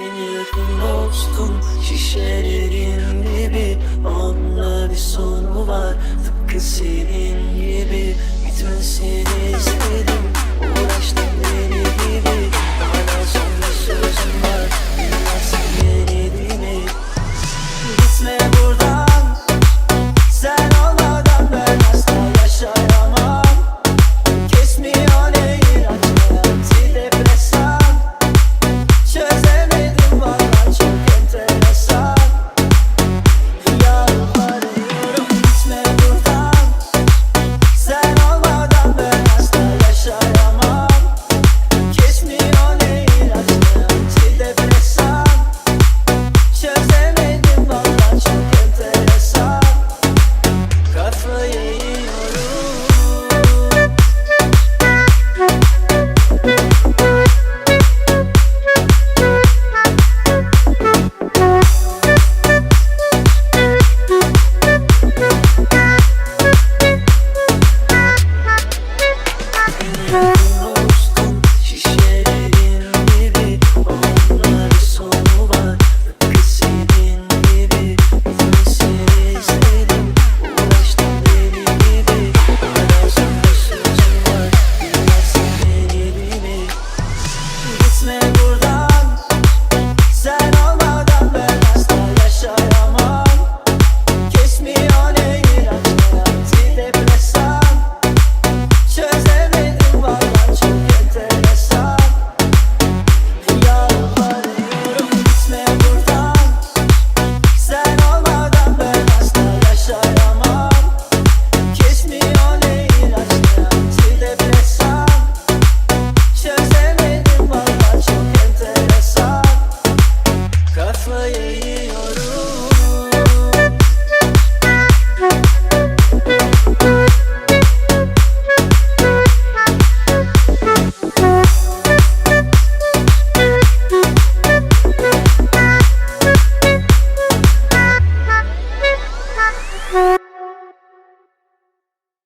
En yakın dostum şişelerin gibi Onunla bir sonu var? Tıpkı senin gibi. Bitmesini istedim.